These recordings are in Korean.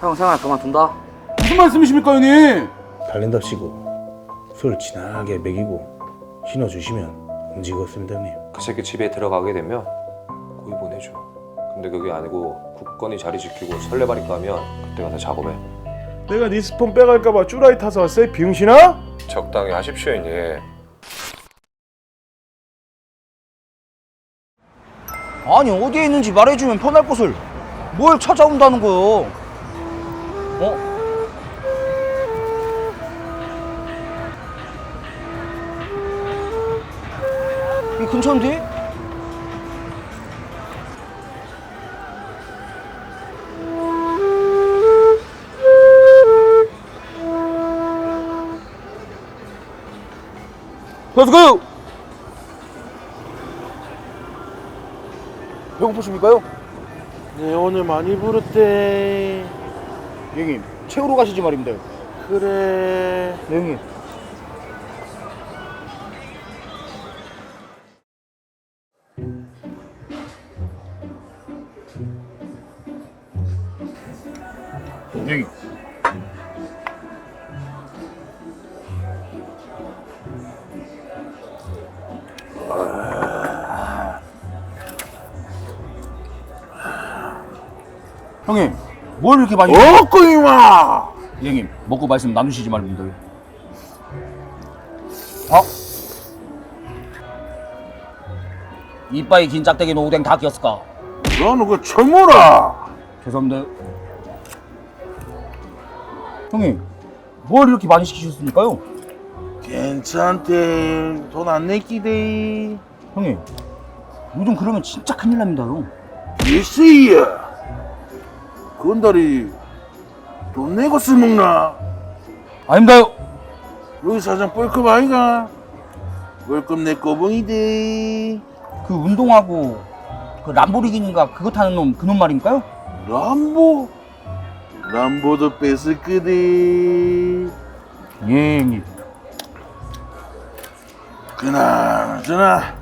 형 생활 그만둔다. 무슨 말씀이십니까 형님? 달랜답시고 술 진하게 먹이고 신어주시면 움직였습니다 형님 그 새끼 집에 들어가게 되면 고이 보내줘. 근데 그게 아니고 굳건히 자리 지키고 설레발이 까면 그때 가서 작업해. 내가 네 스폰 빼갈까봐 쭈라이 타서 왔어 병신아? 적당히 하십시오 형님. 아니 어디에 있는지 말해주면 편할 곳을 뭘 찾아온다는 거요? 어? 이 근처인데? 가요. 배고프십니까요? 네 오늘 많이 부르대 형님 채우러 가시지 말입니다. 그래 네, 형님. 형님. 형님, 뭘 이렇게 많이 어고 이마 형님 먹고 말씀 나누시지 말입니다. 어? 이빠이 긴 짝대기는 오뎅 다 끼었을까? 너는 그 철모라 죄송합니다. 형님, 뭘 이렇게 많이 시키셨습니까요? 괜찮대 돈안 내기대 형님, 요즘 그러면 진짜 큰일 납니다요. 예스야 건달이 돈 내고 쓰먹나 아닙니다요. 여기 사장 뻘컵 아이가 뻘컵 내 꼬봉이대 그 운동하고 그 람보르기니인가 그거 타는 놈 그 놈 말입니까요? 람보 람보도 뺏을 거대 예, 형님. 그나저나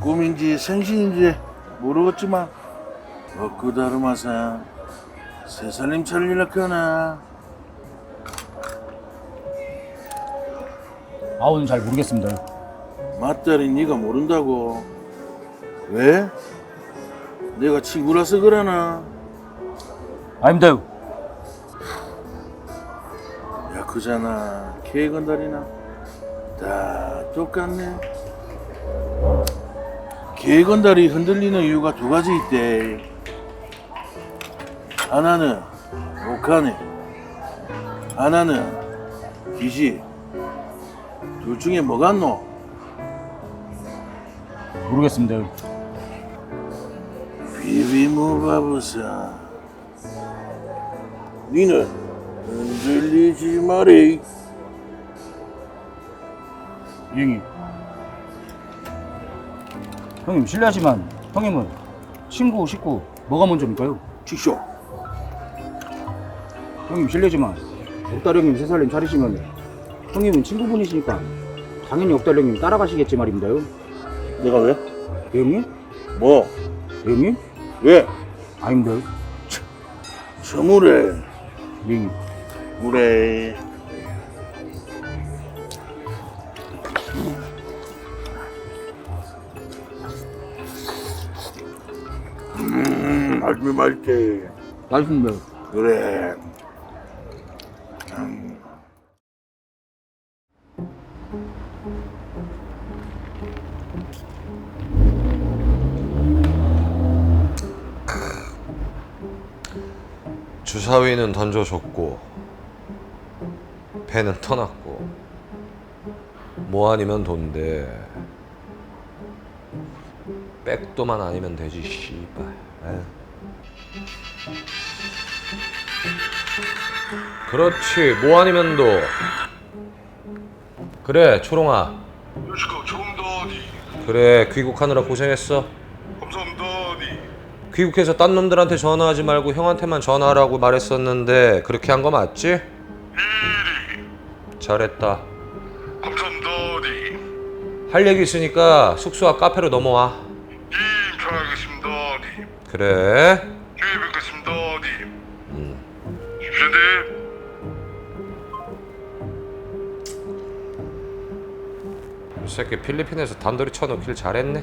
꿈인지 생신인지 모르겠지만 엊그 다름아사 새 살림 차리려거나 아우는 잘 모르겠습니다. 맞다리 네가 모른다고 왜? 내가 친구라서 그러나 아닙니다요. 야 그잖아 개건달이나 다 똑같네 개건달이 흔들리는 이유가 두 가지 있대 하나는 옥하네 하나는 기시 둘 중에 뭐 같노? 모르겠습니다. 비비무바부사 니는 흔들리지 마래 형님. 형님 실례하지만 형님은 친구 식구 뭐가 먼저입니까요? 직쇼 형님 실례지만 옥달 형님 세 살님 차리시면 형님은 친구분이시니까 당연히 옥달 형님 따라가시겠지 말입니다요. 내가 왜? 예, 형님? 뭐? 예, 형님? 왜? 아닙니다요. 서물에 예, 형님. 물에 음 맛있게 맛있게 알겠습니다. 그래 주사위는 던져줬고 배는 터났고 뭐 아니면 돈데 백도만 아니면 되지 씨발. 그렇지 뭐 아니면 도. 그래 초롱아. 요시코 조금 더 어디 그래 귀국하느라 고생했어. 감사합니다 어디 귀국해서 딴 놈들한테 전화하지 말고 형한테만 전화하라고 말했었는데 그렇게 한 거 맞지? 잘했다. 감사합니다 어디? 할 얘기 있으니까 숙소 앞 카페로 넘어와. 예 편하겠습니다. 어디? 그래. 예 뵙겠습니다. 어디? 음. 이 새끼 필리핀에서 단돌이 쳐놓길 잘했네.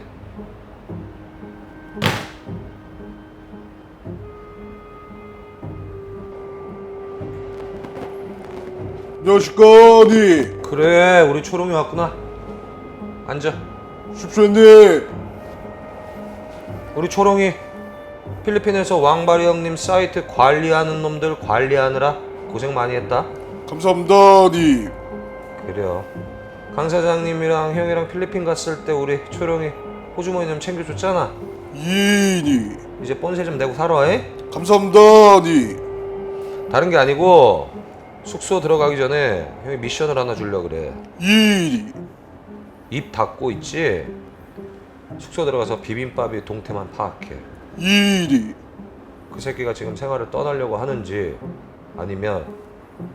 안녕하십니까니 그래 우리 초롱이 왔구나. 앉아. 슈슈님 우리 초롱이 필리핀에서 왕바리 형님 사이트 관리하는 놈들 관리하느라 고생 많이 했다. 감사합니다 니 그래요. 강 사장님이랑 형이랑 필리핀 갔을 때 우리 초롱이 호주머니 좀 챙겨줬잖아. 이니 이제 본세 좀 내고 살아. 에? 감사합니다 니 다른 게 아니고 숙소 들어가기 전에 형이 미션을 하나 주려 그래. 이니 입 닫고 있지. 숙소 들어가서 비빔밥이 동태만 파악해. 이니 그 새끼가 지금 생활을 떠나려고 하는지 아니면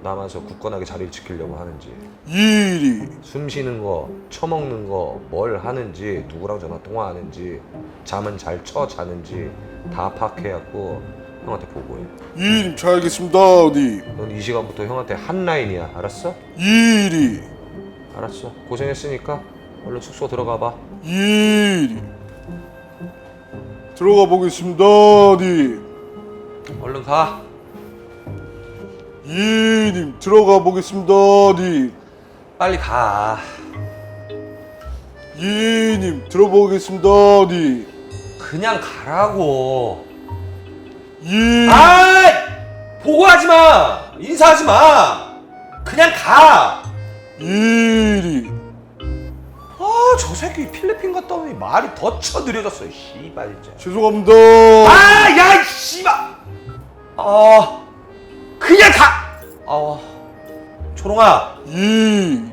남아서 굳건하게 자리를 지키려고 하는지 이니 숨 쉬는 거, 처먹는 거, 뭘 하는지 누구랑 전화 통화하는지 잠은 잘 쳐 자는지 다 파악해갖고 형한테 보고해. 이니 잘 알겠습니다니 넌이 시간부터 형한테 한 라인이야, 알았어? 이니 알았어. 고생했으니까 얼른 숙소 들어가 봐. 이니 들어가 보겠습니다니 얼른 가. 이님 들어가 보겠습니다니 빨리 가. 이님 들어보겠습니다니 그냥 가라고. 이 아이! 보고하지 마! 인사하지 마! 그냥 가! 이리 아, 저 새끼 필리핀 갔다 오니 말이 더쳐 느려졌어, 이 씨발, 진짜. 죄송합니다 아, 야, 이 씨발! 아, 그냥 가! 아, 초롱아, 이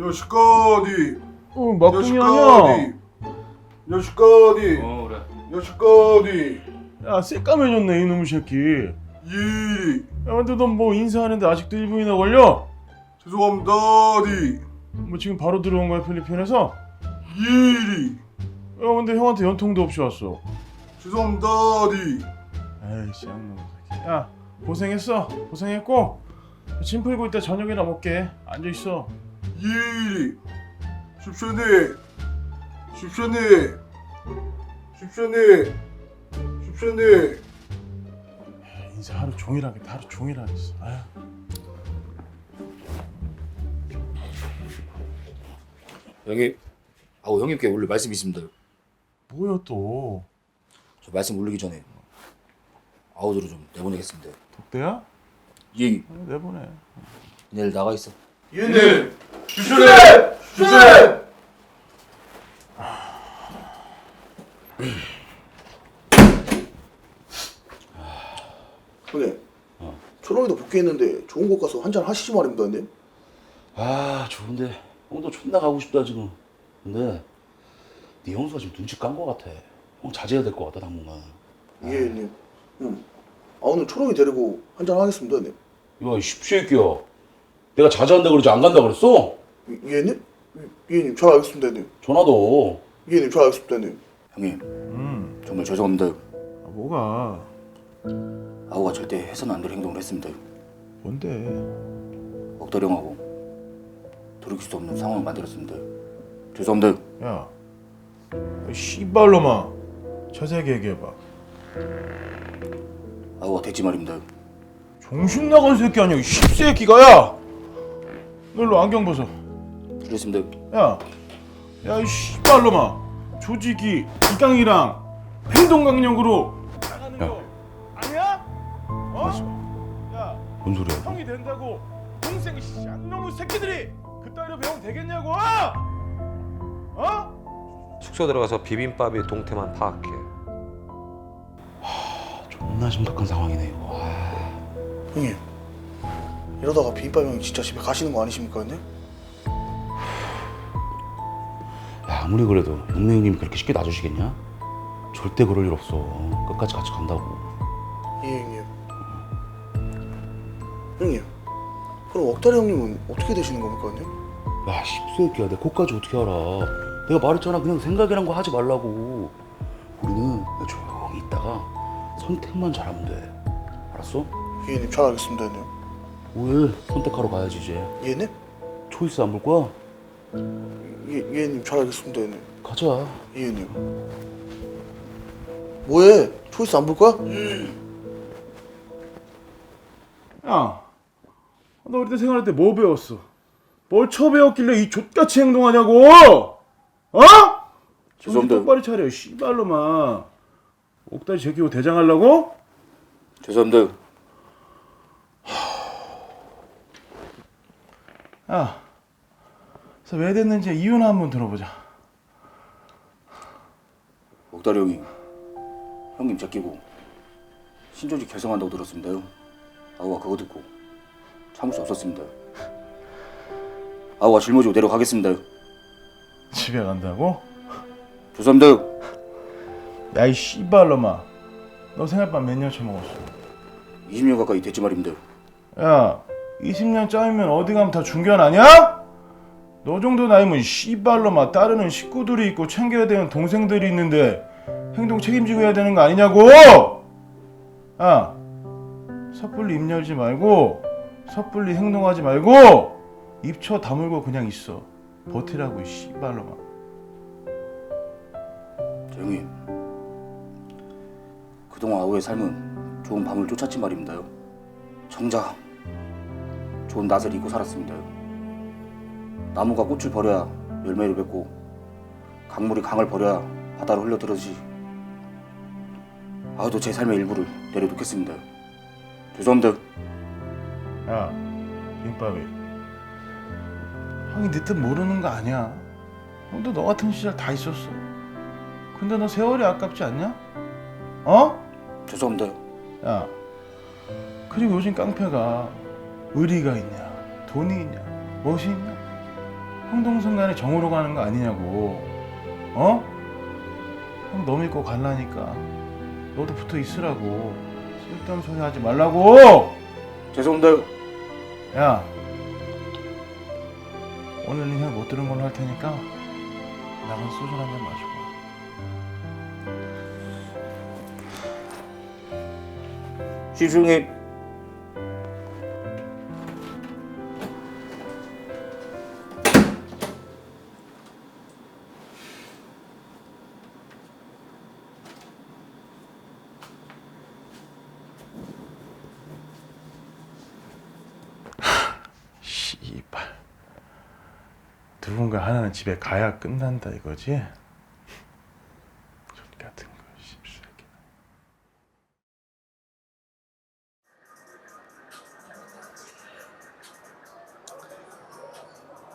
여시까지. 어 막둥이 아니야. 여시까지. 여시까지. 어 그래. 여시까지. 야 새까매졌네 이놈의 새끼. 이리 야 근데 넌 뭐 인사하는데 아직도 1분이나 걸려? 죄송합니다 뭐 지금 바로 들어온 거야 필리핀에서? 이리 야 근데 형한테 연통도 없이 왔어. 죄송합니다 에이씨 양놈의 새끼. 야 고생했어. 고생했고. 짐 풀고 이따 저녁이나 먹게. 앉아있어 이리 십션이 십션이 십션이 십션이 인사 하루 종일 하게 하루 종일 하겠어 아휴 형님, 아우 형님께 원래 말씀 있습니다. 뭐야 또 저 말씀 올리기 전에 아우들을 좀 내보내겠습니다. 독대야? 예, 어, 내보내 내일 나가 있어. 얘네 십션이 십션이 형님 초롱이도 복귀했는데 좋은 곳 가서 한잔 하시지 말입니다 형님. 아 좋은데. 형도 존나 가고 싶다 지금. 근데 네 형수가 지금 눈치 깐 거 같아. 형 자제해야 될것 같다 당분간 예 형님. 음. 아 오늘 초롱이 데리고 한잔 하겠습니다 형님. 이거 이 십새끼야. 내가 자제한다 그러지 안 간다 그랬어? 예, 예? 예, 예 형님 잘 알겠습니다 형님 전화도 예 형님 잘 알겠습니다 형님 형님, 음 정말 죄송합니다. 아, 뭐가 아우가 절대 해서는 안 될 행동을 했습니다. 뭔데 억다령하고 돌이킬 수 없는 상황을 만들었습니다. 죄송합니다. 야, 이 씨발놈아, 자세하게 얘기해봐. 아우가 됐지 말입니다. 정신 나간 새끼 아니야, 이 씹새끼가 야. 너 일로 안경 벗어. 그랬습니다. 야, 야, 이 씨발놈아, 조직이 이강이랑 행동 강령으로 나가는 거 아니야? 어? 야, 뭔 소리야 형이 된다고 동생 쌍놈의 새끼들이 그따위로 배우면 되겠냐고? 어? 숙소 들어가서 비빔밥이 동태만 파악해. 존나 심각한 상황이네 이거 아, 형님 이러다가 비빔밥 형이 진짜 집에 가시는 거 아니십니까 형님? 아무리 그래도 용맹 형님이 그렇게 쉽게 놔주시겠냐? 절대 그럴 일 없어. 끝까지 같이 간다고. 예 형님 형님 그럼 억다리 형님은 어떻게 되시는 겁니까 형님? 야, 씹새끼야. 내 코까지 어떻게 알아? 내가 말했잖아. 그냥 생각이란 거 하지 말라고. 우리는 그냥 조용히 있다가 선택만 잘하면 돼. 알았어? 예 형님 잘 알겠습니다 형님 왜? 선택하러 가야지 이제. 예 형님? 초이스 안 볼 거야? 예, 예 형님 잘 알겠습니다 형님 가자. 예 형님 뭐해? 초이스 안 볼 거야? 야, 너 우리 때 생활할 때 뭐 배웠어? 뭘 처배웠길래 이 족같이 행동하냐고? 어? 정신 죄송합니다. 똑바로 차려, 씨발로만. 옥다리 제끼고 대장하려고? 죄송합니다. 야, 그래서 왜 됐는지 이유나 한번 들어보자. 옥다리 형이 형님 제끼고 신조지 결성한다고 들었습니다요. 아우가 그거 듣고 참을 수 없었습니다. 아우가 짊어지고 내려가겠습니다요. 집에 간다고? 죄송합니다. 야, 이 씨발로만. 너 생활밥 몇 년 처먹었어? 20년 가까이 됐지 말입니다. 야, 20년 짜이면 어디 가면 다 중견 아니야? 너 정도 나이면 씨발로만 따르는 식구들이 있고 챙겨야 되는 동생들이 있는데 행동 책임지고 해야 되는 거 아니냐고! 야, 섣불리 입 열지 말고 섣불리 행동하지 말고 입쳐 다물고 그냥 있어. 버티라고 이 씨발로만. 저 형님 그동안 아우의 삶은 좋은 밤을 쫓았지 말입니다요. 정작 좋은 낯을 잊고 살았습니다요. 나무가 꽃을 버려야 열매를 맺고 강물이 강을 버려야 바다로 흘러들어지. 아우도 제 삶의 일부를 내려놓겠습니다. 죄송합니다. 야, 김밥이. 형이 네 뜻 모르는 거 아니야. 형도 너 같은 시절 다 있었어. 근데 너 세월이 아깝지 않냐? 어? 죄송합니다. 야, 그리고 요즘 깡패가 의리가 있냐, 돈이 있냐, 멋이 있냐? 형동생간에 정으로 가는 거 아니냐고. 어? 형 너 믿고 갈라니까 너도 붙어 있으라고. 쓸데없는 소리 하지 말라고. 죄송합니다. 야, 오늘은 형 못 들은 걸로 할 테니까 나가서 소주 한 잔 마시고. 형 집에 가야 끝난다 이거지? 같은 거.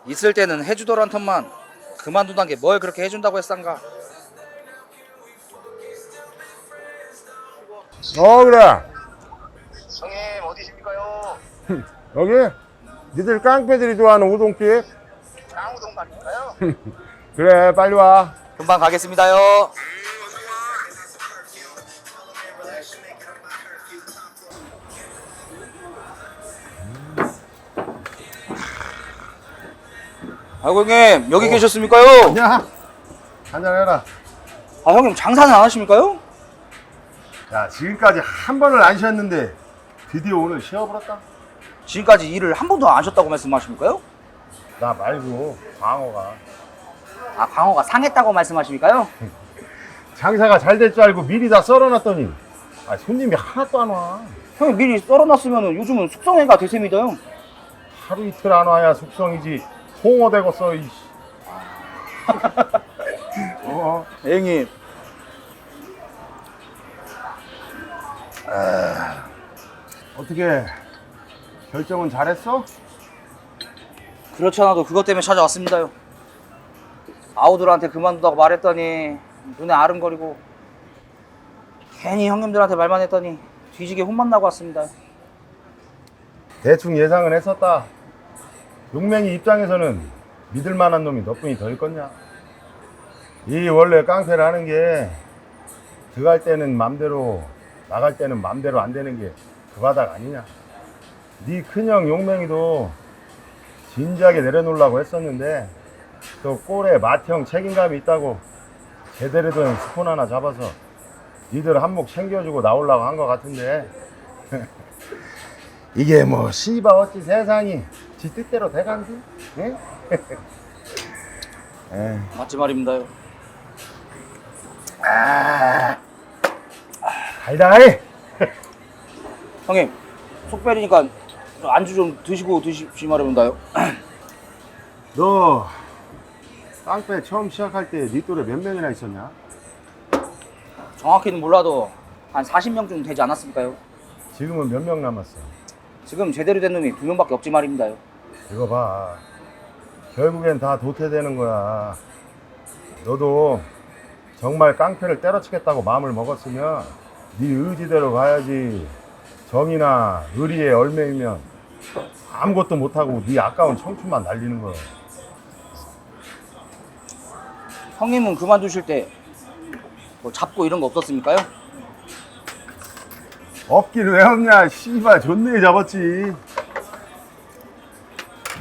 있을 때는 해주더란 턴만 그만둔단 게 뭘 그렇게 해준다고 했상가? 어 그래 형님 어디십니까요? 여기 니들 깡패들이 좋아하는 우동집? 그래 빨리 와 금방 가겠습니다요. 아이고 형님 여기 계셨습니까요? 야 한잔해라 아 형님 장사는 안 하십니까요? 야 지금까지 한 번을 안 쉬었는데 드디어 오늘 쉬어버렸다 지금까지 일을 한 번도 안 하셨다고 말씀하십니까요? 나 말고 광호가 아 광어가 상했다고 말씀하십니까요? 장사가 잘 될 줄 알고 미리 다 썰어놨더니 아, 손님이 하나도 안 와. 형님 미리 썰어놨으면 요즘은 숙성회가 대세입니다요. 하루 이틀 안 와야 숙성이지. 홍어 되겠어. 이씨. 어. 형님 어떻게 결정은 잘했어? 그렇지 않아도 그것 때문에 찾아왔습니다요. 아우들한테 그만두다고 말했더니 눈에 아른거리고 괜히 형님들한테 말만 했더니 뒤지게 혼만 나고 왔습니다. 대충 예상은 했었다. 용맹이 입장에서는 믿을 만한 놈이 너뿐이 더 있겠냐? 이 원래 깡패를 하는 게 들어갈 때는 맘대로 나갈 때는 맘대로 안 되는 게 그 바닥 아니냐 네 큰형 용맹이도 진지하게 내려놓으려고 했었는데 또 꼴에 맏형 책임감이 있다고 제대로 된 스폰 하나 잡아서 니들 한몫 챙겨주고 나오려고 한 것 같은데 이게 뭐 씨바 어찌 세상이 지 뜻대로 돼간디? 예? 에 맞지 말입니다요. 달달해 형님 속 베리니까 안주 좀 드시고 드십시 말입니다요. 너 깡패 처음 시작할 때니 또래 몇 명이나 있었냐? 정확히는 몰라도 한 40명쯤 되지 않았을까요? 지금은 몇 명 남았어? 지금 제대로 된 놈이 두 명밖에 없지 말입니다요. 이거 봐. 결국엔 다 도태되는 거야. 너도 정말 깡패를 때려치겠다고 마음을 먹었으면 네 의지대로 가야지. 정이나 의리에 얼매이면 아무것도 못하고 네 아까운 청춘만 날리는 거야. 형님은 그만두실 때 뭐 잡고 이런 거 없었습니까요? 없긴 왜 없냐. 씨발 존내 잡았지.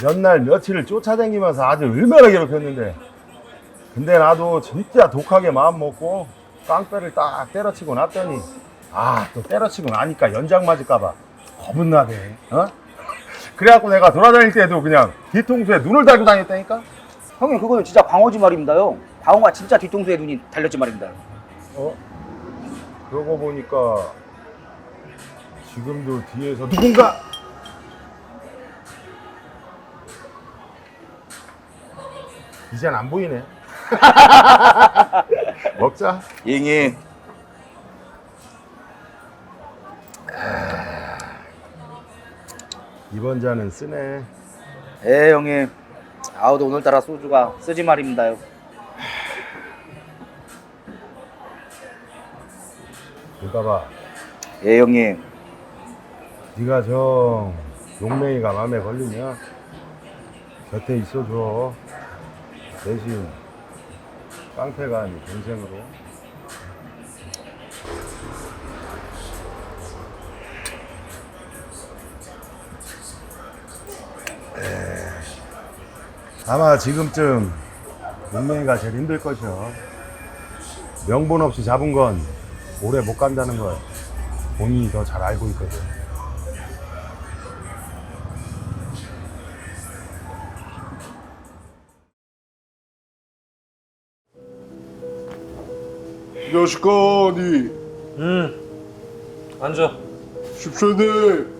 몇 날 며칠을 쫓아다니면서 아주 얼마나 괴롭혔는데. 근데 나도 진짜 독하게 마음 먹고 깡패를 딱 때려치고 났더니 아 또 때려치고 나니까 연장 맞을까봐 겁은 나대. 어? 그래갖고 내가 돌아다닐 때도 그냥 뒤통수에 눈을 달고 다녔다니까. 형님 그거는 진짜 광어지 말입니다요. 광어가 진짜 뒤통수에 눈이 달렸지 말입니다. 어? 그러고 보니까 지금도 뒤에서 누군가 이젠 안 보이네. 먹자. 잉잉. 이번 잔은 쓰네. 예 형님. 아우 도 오늘따라 소주가 쓰지 말입니다요. 이거 봐. 예 형님. 네가 정 용맹이가 마음에 걸리면 곁에 있어줘. 대신 깡패가 아닌 동생으로. 아마 지금쯤 용맹이가 제일 힘들 것이요. 명분 없이 잡은 건 오래 못 간다는 걸 본인이 더 잘 알고 있거든. 이 자식아, 니 응. 앉아. 십세네.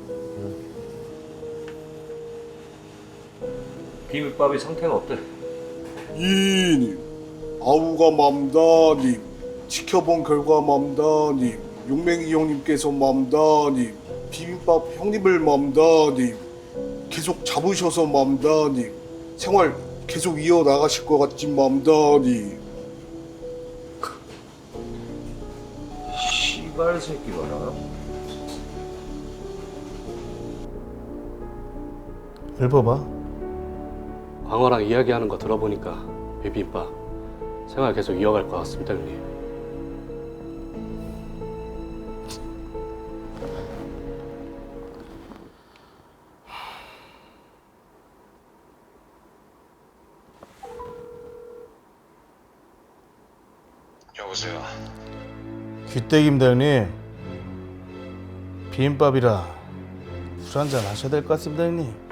비빔밥이 상태는 어때? 이님, 아우가 맘다님, 지켜본 결과 맘다님, 용맹이 형님께서 맘다님, 비빔밥 형님을 맘다님, 계속 잡으셔서 맘다님, 생활 계속 이어나가실 것 같지 맘다님. 씨발 새끼 봐라. 읊어봐. 광어랑 이야기하는 거 들어보니까 비빔밥 생활 계속 이어갈 것 같습니다, 형님. 여보세요. 귀때기입니다 형님. 비빔밥이라 술 한잔 하셔야 될 것 같습니다 형님.